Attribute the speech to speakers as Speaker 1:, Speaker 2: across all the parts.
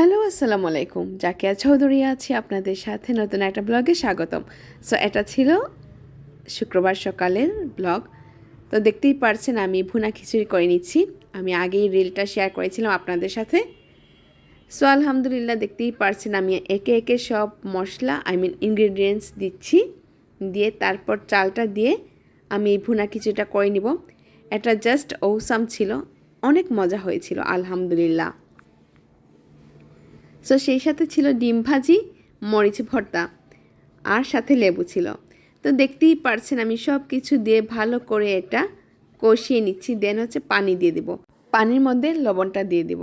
Speaker 1: Hello, আসসালামু আলাইকুম। জাকিয়া চৌধুরী আছি, আপনাদের সাথে নতুন একটা ব্লগে স্বাগতম। সো এটা ছিল শুক্রবার সকালের ব্লগ। তো দেখতেই পারছেন, আমি ভুনা খিচুড়ি করে নিচ্ছি। আমি আগেই রিলটা শেয়ার করেছিলাম আপনাদের সাথে। সো আলহামদুলিল্লাহ, দেখতেই পারছেন, আমি একে একে সব মশলা আই মিন ইনগ্রেডিয়েন্টস দিচ্ছি। দিয়ে তারপর চালটা দিয়ে আমি এই ভুনা খিচুড়িটা করে নিব। এটা জাস্ট ঔসাম ছিল। অনেক মজা হয়েছিল, আলহামদুলিল্লাহ। সো সেই সাথে ছিল ডিম ভাজি, মরিচ ভর্তা আর সাথে লেবু ছিল। তো দেখতেই পারছেন আমি সব কিছু দিয়ে ভালো করে এটা কষিয়ে নিচ্ছি, দেন হচ্ছে পানি দিয়ে দিব। পানির মধ্যে লবণটা দিয়ে দিব।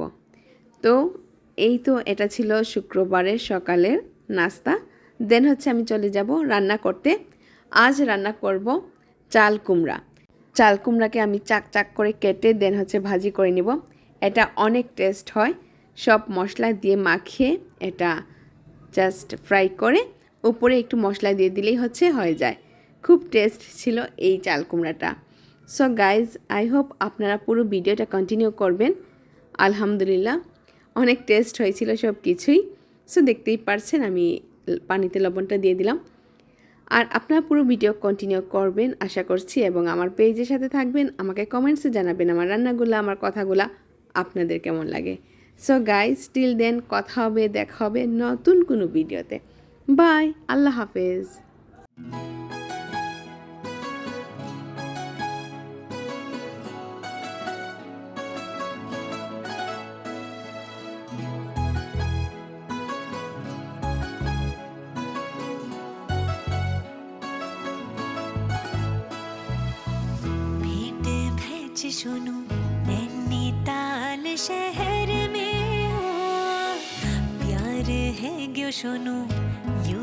Speaker 1: তো এই তো এটা ছিল শুক্রবারের সকালের নাস্তা। দেন হচ্ছে আমি চলে যাব রান্না করতে। আজ রান্না করব চাল কুমড়া। চাল কুমড়াকে আমি চাক চাক করে কেটে দেন হচ্ছে ভাজি করে নিব। এটা অনেক টেস্ট হয়। সব মশলা দিয়ে মাখিয়ে এটা জাস্ট ফ্রাই করে উপরে একটু মশলা দিয়ে দিলেই হচ্ছে, হয়ে যায়। খুব টেস্ট ছিল এই চাল কুমড়াটা। সো গাইজ আই হোপ আপনারা পুরো ভিডিওটা কন্টিনিউ করবেন। আলহামদুলিল্লাহ, অনেক টেস্ট হয়েছিল সব কিছুই। সো দেখতেই পারছেন, আমি পানিতে লবণটা দিয়ে দিলাম। আর আপনারা পুরো ভিডিও কন্টিনিউ করবেন, আশা করছি, এবং আমার পেজের সাথে থাকবেন। আমাকে কমেন্টসে জানাবেন, আমার রান্নাগুলো, আমার কথাগুলো, আপনাদের কেমন লাগে? সো গাইজ স্টিল দেন কথা হবে দেখা হবে নতুন কোনো ভিডিওতে বাই আল্লাহ হাফেজ
Speaker 2: भेंट भैच सुनो नैनीताल शहर শোনো। ইউ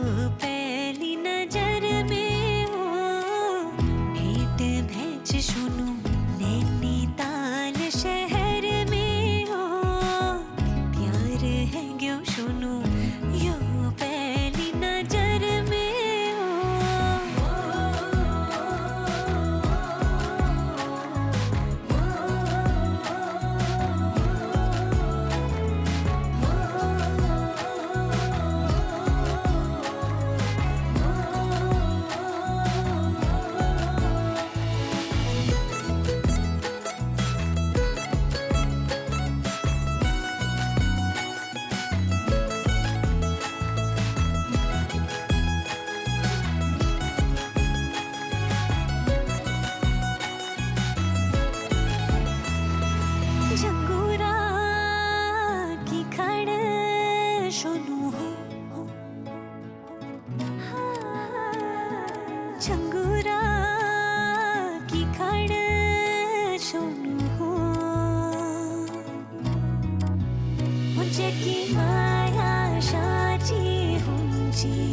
Speaker 2: जंगूरा की खड़ सोनू हो मुझे की माया साची हुंची